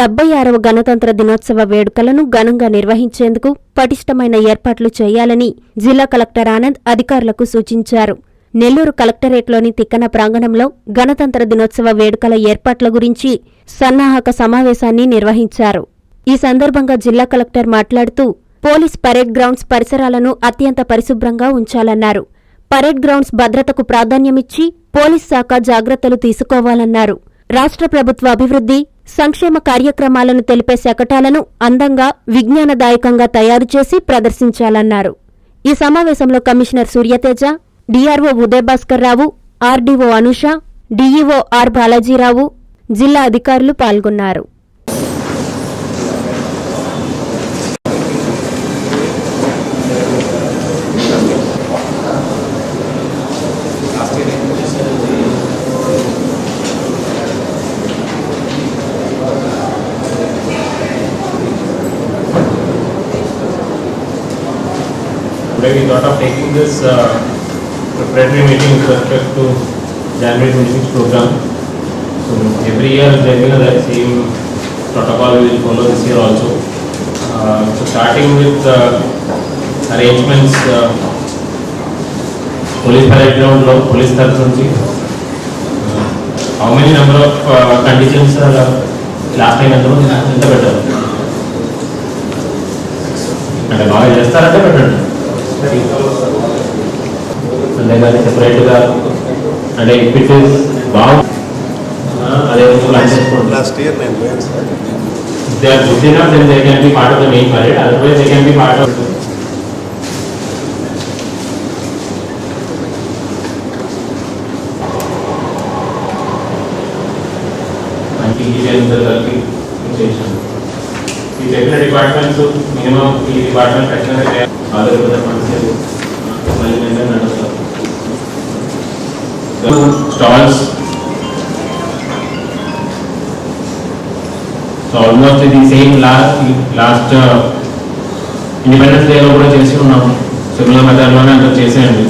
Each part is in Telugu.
డెబ్బై ఆరవ గణతంత్ర దినోత్సవ వేడుకలను ఘనంగా నిర్వహించేందుకు పటిష్టమైన ఏర్పాట్లు చేయాలని జిల్లా కలెక్టర్ ఆనంద్ అధికారులకు సూచించారు. నెల్లూరు కలెక్టరేట్లోని తిక్కన ప్రాంగణంలో గణతంత్ర దినోత్సవ వేడుకల ఏర్పాట్ల గురించి సన్నాహక సమావేశాన్ని నిర్వహించారు. ఈ సందర్భంగా జిల్లా కలెక్టర్ మాట్లాడుతూ పోలీస్ పరేడ్ గ్రౌండ్స్ పరిసరాలను అత్యంత పరిశుభ్రంగా ఉంచాలన్నారు. పరేడ్ గ్రౌండ్స్ భద్రతకు ప్రాధాన్యమిచ్చి పోలీస్ శాఖ జాగ్రత్తలు తీసుకోవాలన్నారు. రాష్ట్ర ప్రభుత్వ అభివృద్ధి సంక్షేమ కార్యక్రమాలను తెలిపే శకటాలను అందంగా విజ్ఞానదాయకంగా తయారు చేసి ప్రదర్శించాలన్నారు. ఈ సమావేశంలో commissioner Suryateja DRO Udayabhaskar Rao RDO Anusha DEO R Balajirao జిల్లా అధికారులు పాల్గొన్నారు. Today we thought of taking this uh, preparatory meeting with respect to January 26 program. So every year there will be the same protocol we will follow this year also. Uh, So starting with uh, arrangements, uh, police parade ground లో police తరఫు uh, how many number of uh, conditions are last time ఎంత మంది ఎంత పెట్టారు అంటే బాగా చేస్తారంటే పెట్టండి అంతేగాని సెపరేట్గా అంటే ఇఫ్ ఇట్ ఇస్ బాగు అదే ప్లాన్ చేసుకోండి Last year నేను పోయాను sir they are good enough then they can be part of the main parade otherwise they can be part of మంచి డీటెయిల్స్ కలిపి చేసాను ఈ చెప్పిన డిపార్ట్మెంట్స్ మినిమం ఈ డిపార్ట్మెంట్ ఖచ్చితంగా ఆధార్ పెద్ద ఫండ్స్ స్టాల్స్ సో ఆల్మోస్ట్ ఇది సేమ్ లాస్ట్ లాస్ట్ ఇండిపెండెన్స్ డేలో కూడా చేసి ఉన్నాము సిమిలర్ మెథడ్లోనే అంత చేసేయండి.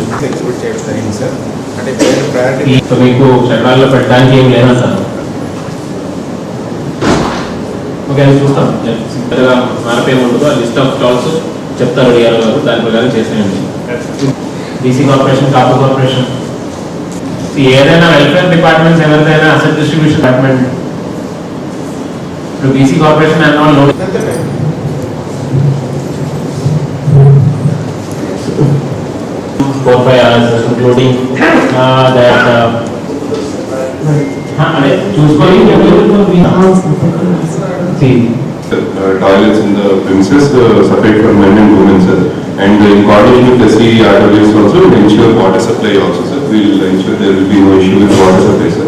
సార్ సో మీకు చట్టాల్లో పెట్టడానికి ఏం లేదంటారు ఓకే అది చూస్తాం. పెద్దగా మారపే ఉండదు ఆ లిస్ట్ ఆఫ్ స్టాల్స్ చెప్తారు డిఆర్ గారు దాని ప్రకారం చేసేయండి. బీసీ కార్పొరేషన్ కాపు కార్పొరేషన్ ఏదైనా వెల్ఫేర్ డిపార్ట్మెంట్స్ ఎవరిదైనా అసెట్ డిస్ట్రిబ్యూషన్ డిపార్ట్మెంట్ ఇప్పుడు బీసీ కార్పొరేషన్ అన్న వాళ్ళు four five hours including that అదే చూసుకొని see uh, toilets in the premises uh, separate for men and women, sir. And in coordination with SC RWs also, we'll ensure water supply also, sir. We'll ensure there will be no issue with water supply, sir.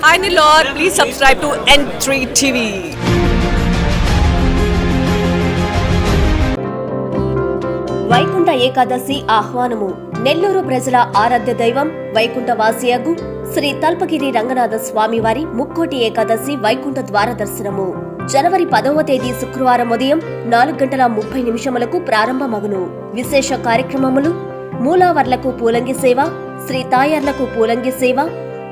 Hi Nilor, please subscribe to N3 TV. Vaikuntha Ekadashi ఆహ్వానము. Nellore ప్రజల ఆరాధ్య దైవం వైకుంఠ వాసియగు శ్రీ తల్పగిరి రంగనాథ స్వామివారి ముక్కోటి ఏకాదశి వైకుంఠ ద్వార దర్శనము. జనవరి పదవ తేదీ శుక్రవారం ఉదయం నాలుగు గంటల ముప్పై నిమిషములకు ప్రారంభమగును. విశేష కార్యక్రమములు మూలావర్లకు పూలంగి సేవ శ్రీ తాయర్లకు పూలంగి సేవ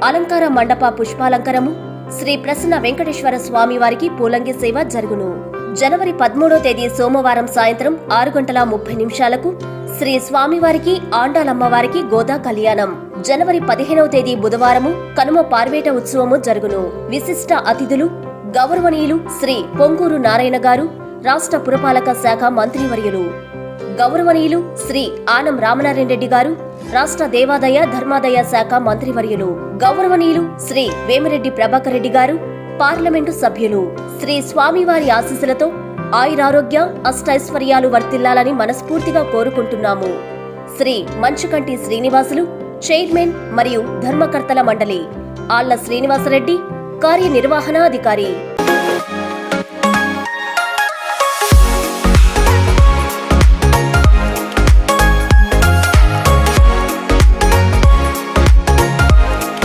అలంకార మండప పుష్పాలంకరము శ్రీ ప్రసన్న వెంకటేశ్వర స్వామివారికి పూలంగి సేవ జరుగును. జనవరి పదమూడో తేదీ సోమవారం సాయంత్రం ఆరు గంటల ముప్పై నిమిషాలకు శ్రీ స్వామివారికి ఆండాలమ్మవారికి గోదా కళ్యాణం. జనవరి పదిహేనవ తేదీ బుధవారము కనుమ పార్వేట ఉత్సవము జరుగును. విశిష్ట అతిథులు గౌరవనీయులు శ్రీ పొంగూరు నారాయణ గారు రాష్ట్ర పురపాలక శాఖ మంత్రివర్యులు. గౌరవనీయులు శ్రీ ఆనం రామనారాయణ రెడ్డి గారు రాష్ట్ర దేవాదాయ ధర్మాదాయ శాఖ మంత్రివర్యులు. గౌరవనీయులు శ్రీ వేమిరెడ్డి ప్రభాకర్ రెడ్డి గారు పార్లమెంటు సభ్యులు శ్రీ స్వామివారి ఆశీస్సులతో ఆయురారోగ్య అష్టైశ్వర్యాలు వర్తిల్లాలని మనస్ఫూర్తిగా కోరుకుంటున్నాము. శ్రీ మంచుకంటి శ్రీనివాసులు చైర్మన్ మరియు ధర్మకర్తల మండలి ఆళ్ళ శ్రీనివాసరెడ్డి కార్యనిర్వహణాధికారి